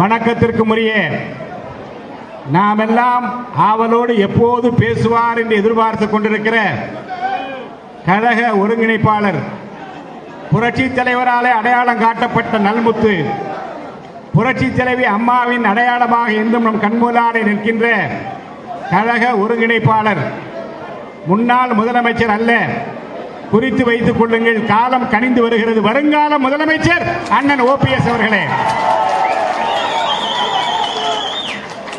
வணக்கத்திற்கு உரிய நாம் எல்லாம் ஆவலோடு எப்போது பேசுவார் என்று எதிர்பார்த்து கொண்டிருக்கிற கழக ஒருங்கிணைப்பாளர் புரட்சி தலைவராலே அடையாளம் காட்டப்பட்ட நல்முத்து புரட்சி தலைவி அம்மாவின் அடையாளமாக இன்றும் நம் கண்முலாடை நிற்கின்ற கழக ஒருங்கிணைப்பாளர் முன்னாள் முதலமைச்சர் அல்ல. குறித்து வைத்துக் கொள்ளுங்கள் காலம் கனிந்து வருகிறது. வருங்கால முதலமைச்சர் அண்ணன் ஓபிஎஸ் அவர்களே.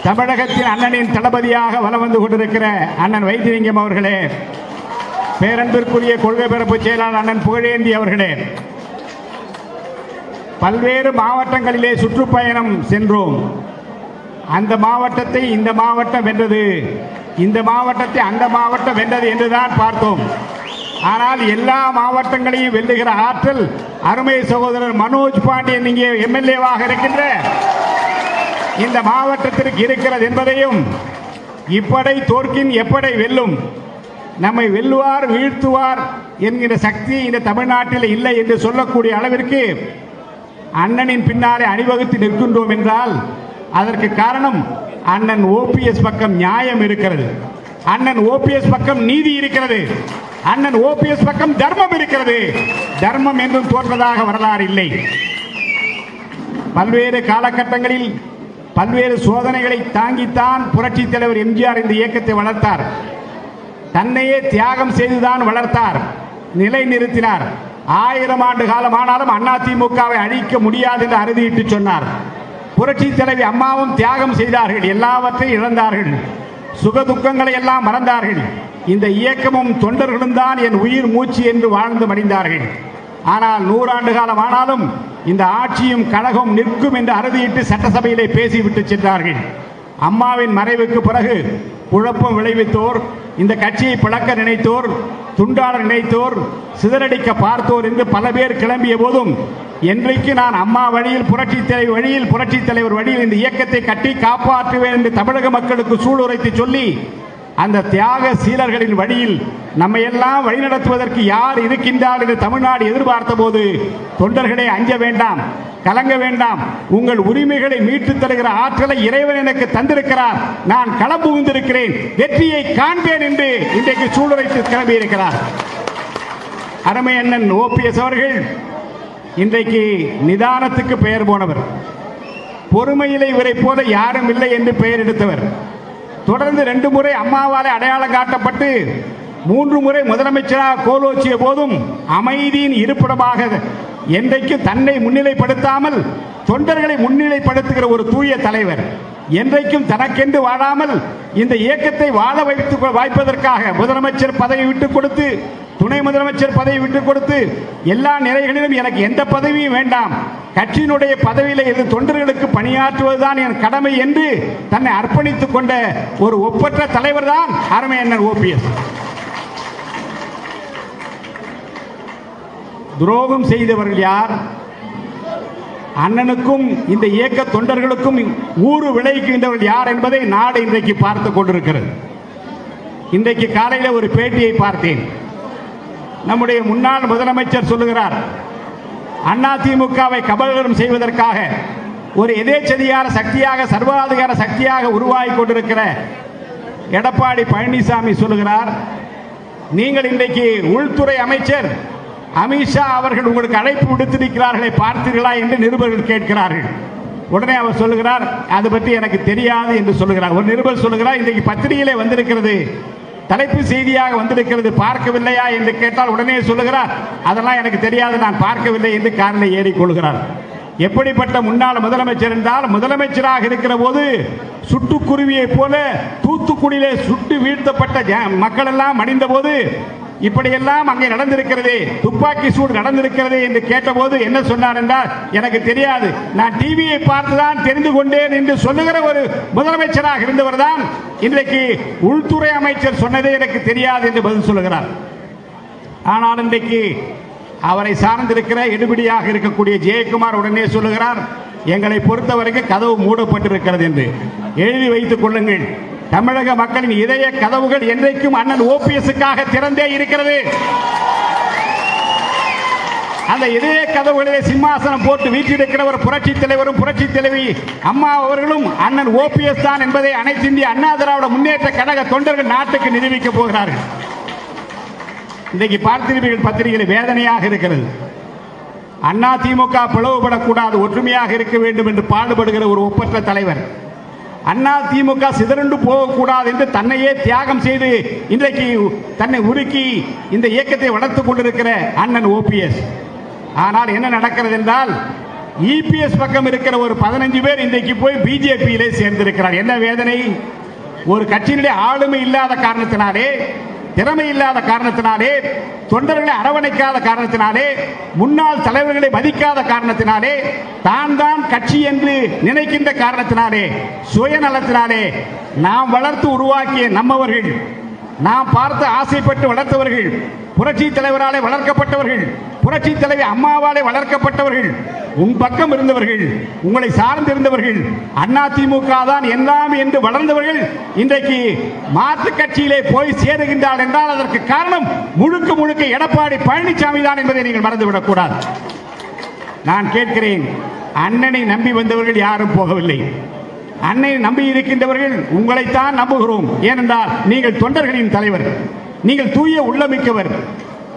தமிழகத்தின் அண்ணனின் தளபதியாக வலம் வந்து கொண்டிருக்கிற அண்ணன் வைத்திலிங்கம் அவர்களே பேரன்பிற்குரிய கொள்கை பிறப்பு செயலாளர் அண்ணன் புகழேந்தி அவர்களே பல்வேறு மாவட்டங்களிலே சுற்றுப்பயணம் சென்றோம். அந்த மாவட்டத்தை இந்த மாவட்டம் வென்றது இந்த மாவட்டத்தை அந்த மாவட்டம் வென்றது என்றுதான் பார்த்தோம். ஆனால் எல்லா மாவட்டங்களையும் வெல்லுகிற ஆற்றல் அருமை சகோதரர் மனோஜ் பாண்டியன் இங்கே எம்எல்ஏவாக இருக்கின்ற இந்த மாவட்டத்திற்கு இருக்கிறது என்பதையும் இப்படை தோற்கின் எப்படை வெல்லும் நம்மை வெல்லுவார் வீழ்த்துவார் என்கிற சக்தி இந்த தமிழ்நாட்டில் இல்லை என்று சொல்லக்கூடிய அளவிற்கு அண்ணனின் பின்னாலே அணிவகுத்து நிற்கின்றோம் என்றால் அதற்கு காரணம் அண்ணன் ஓபிஎஸ் பக்கம் நியாயம் இருக்கிறது. அண்ணன் ஓபிஎஸ் பக்கம் நீதி இருக்கிறது. அண்ணன் ஓபிஎஸ் பக்கம் தர்மம் இருக்கிறது. தர்மம் என்றும் தோற்றதாக வரலாறு இல்லை. பல்வேறு காலகட்டங்களில் பல்வேறு சோதனைகளை தாங்கித்தான் புரட்சித் தலைவர் எம்ஜிஆர் இந்த இயக்கத்தை வளர்த்தார். தன்னையே தியாகம் செய்துதான் வளர்த்தார். நிலை நிறுத்தினார். ஆயிரம் ஆண்டு காலம் ஆனாலும் அதிமுகவை அழிக்க முடியாது என்று அறுதியிட்டு சொன்னார். புரட்சி தலைவி அம்மாவும் தியாகம் செய்தார்கள். எல்லாவற்றையும் இழந்தார்கள். சுக துக்கங்களை எல்லாம் மறந்தார்கள். இந்த இயக்கமும் தொண்டர்களும் தான் என் உயிர் மூச்சு என்று வாழ்ந்து மடிந்தார்கள். ஆனால் நூறாண்டு காலம் ஆனாலும் இந்த ஆட்சியும் கழகம் நிற்கும் என்று அறுதியிட்டு சட்டசபையிலே பேசிவிட்டு சென்றார்கள். அம்மாவின் மறைவுக்கு பிறகு குழப்பம் விளைவித்தோர் இந்த கட்சியை பிளக்க நினைத்தோர் துண்டாட நினைத்தோர் சிதறடிக்க பார்த்தோர் என்று பல பேர் கிளம்பிய போதும் என்றைக்கு நான் அம்மா வழியில் புரட்சி தலைவர் வழியில் புரட்சி தலைவர் வழியில் இந்த இயக்கத்தை கட்டி காப்பாற்றுவேன் என்று தமிழக மக்களுக்கு சூளுரைத்து சொல்லி அந்த தியாக சீலர்களின் வழியில் நம்மை எல்லாம் வழிநடத்துவதற்கு யார் இருக்கின்றார் என்று தமிழ்நாடு எதிர்பார்த்த போது தொண்டர்களே அஞ்ச வேண்டாம் கலங்க வேண்டாம். உங்கள் உரிமைகளை மீட்டுத் தருகிற ஆற்றலை இறைவன் எனக்கு தந்திருக்கிறார். நான் களம் புகுந்திருக்கிறேன் வெற்றியை காண்பேன் என்று இன்றைக்கு சூளுரைத்து கிளம்பியிருக்கிறார். அருமை அண்ணன் ஓபிஎஸ் அவர்கள் இன்றைக்கு நிதானத்துக்கு பெயர் போனவர். பொறுமையிலே இவரை போல யாரும் இல்லை என்று பெயர் எடுத்தவர். தொடர்ந்து ரெண்டு முறை அம்மாவாலே அடையாளம் காட்டப்பட்டு மூன்று முறை முதலமைச்சராக கோலோச்சிய போதும் அமைதியின் இருப்பிடமாக என்றைக்கு தன்னை முன்னிலைப்படுத்தாமல் தொண்டர்களை முன்னிலைப்படுத்துகிற ஒரு தூய தலைவர். என்றைக்கும் தனக்கென்று வாழாமல் இந்த இயக்கத்தை வாழ வைத்து வாய்ப்பதற்காக முதலமைச்சர் பதவி விட்டுக் கொடுத்து துணை முதலமைச்சர் பதவி விட்டுக் கொடுத்து எல்லா நிலைகளிலும் எனக்கு எந்த பதவியும் வேண்டாம். கட்சியினுடைய பதவியில் இருந்து தொண்டர்களுக்கு பணியாற்றுவதுதான் என் கடமை என்று தன்னை அர்ப்பணித்துக் கொண்ட ஒரு ஒப்பற்ற தலைவர் தான் அரமே அண்ணன் ஓபிஎஸ் துரோகம் செய்தவர்கள் யார்? அண்ணனுக்கும் இந்த இயக்க தொண்டர்களுக்கும் ஊறு விளைவிக்கின்றவர்கள் யார் என்பதை நாடு இன்றைக்கு பார்த்து கொண்டிருக்கிறது. இன்றைக்கு காலையில் ஒரு பேட்டியை பார்த்தேன். நம்முடைய முன்னாள் முதலமைச்சர் சொல்லுகிறார் அதிமுகவை கபலீகரம் செய்வதற்காக ஒரு எதேச்சதிகார சக்தியாக சர்வாதிகார சக்தியாக உருவாகி கொண்டிருக்கிற எடப்பாடி பழனிசாமி சொல்லுகிறார் நீங்கள் இன்றைக்கு உள்துறை அமைச்சர் அமித்ஷா அவர்கள் உங்களுக்கு அழைப்பு விடுத்திருக்கிறார்களை பார்த்தீர்களா என்று நிருபர்கள் கேட்கிறார்கள். உடனே அவர் சொல்லுகிறார் அது பற்றி எனக்கு தெரியாது என்று சொல்லுகிறார். ஒரு நிருபர் சொல்லுகிறார் இன்றைக்கு பத்திரிகையிலே வந்திருக்கிறது. தலைப்பு செய்தியாக வந்திருக்கிறது. பார்க்கவில்லையா? என்று கேட்டால் உடனே சொல்லுகிறார் அதெல்லாம் எனக்கு தெரியாது. நான் பார்க்கவில்லை என்று காரில் ஏறிக்கொள்கிறார். எப்படிப்பட்ட முன்னாள் முதலமைச்சர் என்றால் முதலமைச்சராக இருக்கிற போது சுட்டுக்குருவியை போல தூத்துக்குடியிலே சுட்டு வீழ்த்தப்பட்ட ஜ- மக்கள் எல்லாம் மடிந்த போது இப்படியெல்லாம் அங்கே நடந்திருக்கிறது துப்பாக்கி சூடு நடந்திருக்கிறது என்று கேட்டபோது என்ன சொன்னார் என்றால் எனக்கு தெரியாது. நான் டிவியை பார்த்துதான் தெரிந்து கொண்டேன் என்று சொல்லுகிற ஒரு முதலமைச்சராக இருந்தவர் தான் இன்றைக்கு உள்துறை அமைச்சர் சொன்னதே எனக்கு தெரியாது என்று பதில் சொல்லுகிறார். ஆனால் இன்றைக்கு அவரை சார்ந்திருக்கிற எடுபடியாக இருக்கக்கூடிய ஜெயக்குமார் உடனே சொல்லுகிறார் எங்களை பொறுத்தவரைக்கும் கதவு மூடப்பட்டிருக்கிறது என்று. எழுதி வைத்துக் கொள்ளுங்கள். தமிழக மக்களின் இதய கதவுகள் என்றைக்கும் அண்ணன் ஓபிஎஸ்க்காக திறந்தே இருக்கிறது. அந்த இதய கதவுகளிலே சிம்மாசனம் போட்டு வீற்றிருக்கிறவர் புரட்சி தலைவரும் புரட்சி தலைவி அம்மா அவர்களும் அண்ணன் ஓபிஎஸ் தான் என்பதை அனைத்து இந்திய அண்ணா திராவிட முன்னேற்ற கழக தொண்டர்கள் நாட்டுக்கு நிரூபிக்க போகிறார்கள். இன்றைக்கு பார்த்திருப்பீர்கள் பத்திரிகையில் வேதனையாக இருக்கிறது. அண்ணா திமுக பிளவுபடக்கூடாது ஒற்றுமையாக இருக்க வேண்டும் என்று பாடுபடுகிற ஒரு ஒப்பற்ற தலைவர். அண்ணா திமுக சிதறண்டு போகக்கூடாது என்று தன்னையே தியாகம் செய்து இன்றைக்கு தன்னை உருக்கி இந்த இயக்கத்தை வளர்த்துக் கொண்டிருக்கிற அண்ணன் ஓபிஎஸ் ஆனால் என்ன நடக்கிறது என்றால் இபிஎஸ் பக்கம் இருக்கிற ஒரு பதினஞ்சு பேர் இன்றைக்கு போய் பிஜேபியிலே சேர்ந்திருக்கிறார். என்ன வேதனை? ஒரு கட்சியினுடைய ஆளுமை இல்லாத காரணத்தினாலே திறமை இல்லாத காரணத்தினாலே தொண்டர்களை அரவணைக்காத காரணத்தினாலே முன்னாள் தலைவர்களை மதிக்காத காரணத்தினாலே தான் தான் கட்சி என்று நினைக்கின்ற காரணத்தினாலே சுயநலத்தினாலே நாம் வளர்த்து உருவாக்கிய நம்மவர்கள் நாம் பார்த்து ஆசைப்பட்டு வளர்த்தவர்கள் புரட்சி தலைவராலே வளர்க்கப்பட்டவர்கள் புரட்சி தலைவி அம்மாவாலே வளர்க்கப்பட்டவர்கள் உன் பக்கம் இருந்தவர்கள் உங்களை சார்ந்திருந்தவர்கள் அண்ணா திமுக தான் எல்லாம் என்று வளர்ந்தவர்கள் இன்றைக்கு மாற்று கட்சியிலே போய் சேருகின்றார் என்றால் அதற்கு காரணம் முழுக்க முழுக்க எடப்பாடி பழனிசாமி தான் என்பதை நீங்கள் மறந்துவிடக் கூடாது நான் கேட்கிறேன் அண்ணனை நம்பி வந்தவர்கள் யாரும் போகவில்லை. அன்னை நம்பி இருக்கின்றவர்கள் உங்களைத்தான் நம்புகிறோம். ஏனென்றால் நீங்கள் தொண்டர்களின் தலைவர் நீங்கள் தூய உள்ளமிக்கவர்.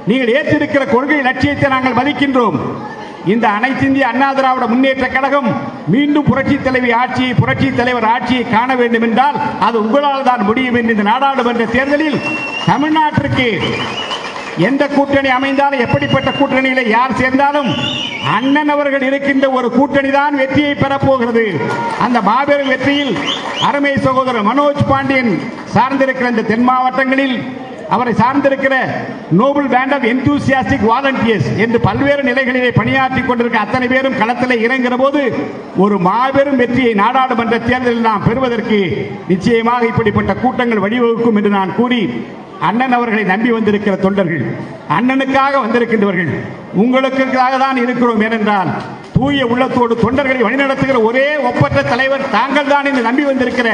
நீங்கள் ஏற்றிருக்கிற கொள்கை லட்சியத்தை நாங்கள் மதிக்கின்றோம். இந்த அனைத்து இந்திய அண்ணா திராவிட முன்னேற்ற கழகம் மீண்டும் புரட்சி தலைவி ஆட்சியை புரட்சி தலைவர் ஆட்சியை காண வேண்டும் என்றால் அது உங்களால் தான் முடியும் என்று இந்த நாடாளுமன்ற தேர்தலில் தமிழ்நாட்டிற்கு எந்த கூட்டணி அமைந்தாலும் எப்படிப்பட்ட கூட்டணியில யார் சேர்ந்தாலும் அண்ணன் அவர்கள் இருக்கின்ற ஒரு கூட்டணி தான் வெற்றியை பெறப்போகிறது. அந்த மாபெரும் வெற்றியில் அருமை சகோதரர் மனோஜ் பாண்டியன் சார்ந்திருக்கிற இந்த தென் மாவட்டங்களில் அவரை சார்ந்திருக்கிற noble band of enthusiastic volunteers என்று பல்வேறு நிலைகளிலே பணியாற்றி கொண்டிருக்க அத்தனை பேரும் களத்தில் இறங்குகிற போது ஒரு மாபெரும் வெற்றியை நாடாளுமன்ற தேர்தலில் நாம் பெறுவதற்கு நிச்சயமாக இப்படிப்பட்ட கூட்டங்கள் வழிவகுக்கும் என்று நான் கூறி அண்ணன் அவர்களை நம்பி வந்திருக்கிற தொண்டர்கள் அண்ணனுக்காக வந்திருக்கின்றவர்கள் உங்களுக்காக தான் இருக்கிறோம் ஏனென்றால் தூய உள்ளத்தோடு தொண்டர்களை வழிநடத்துகிற ஒரே ஒப்பற்ற தலைவர் தாங்கள் தான் என்று நம்பி வந்திருக்கிற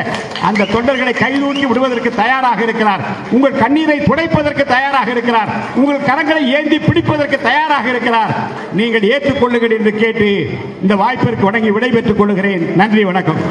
அந்த தொண்டர்களை கைதூக்கி விடுவதற்கு தயாராக இருக்கிறார். உங்கள் கண்ணீரை துடைப்பதற்கு தயாராக இருக்கிறார். உங்கள் கரங்களை ஏந்தி பிடிப்பதற்கு தயாராக இருக்கிறார். நீங்கள் ஏற்றுக்கொள்ளுங்கள் என்று கேட்டு இந்த வாய்ப்பிற்கு வழங்கி விடைபெற்றுக் கொள்கிறேன். நன்றி வணக்கம்.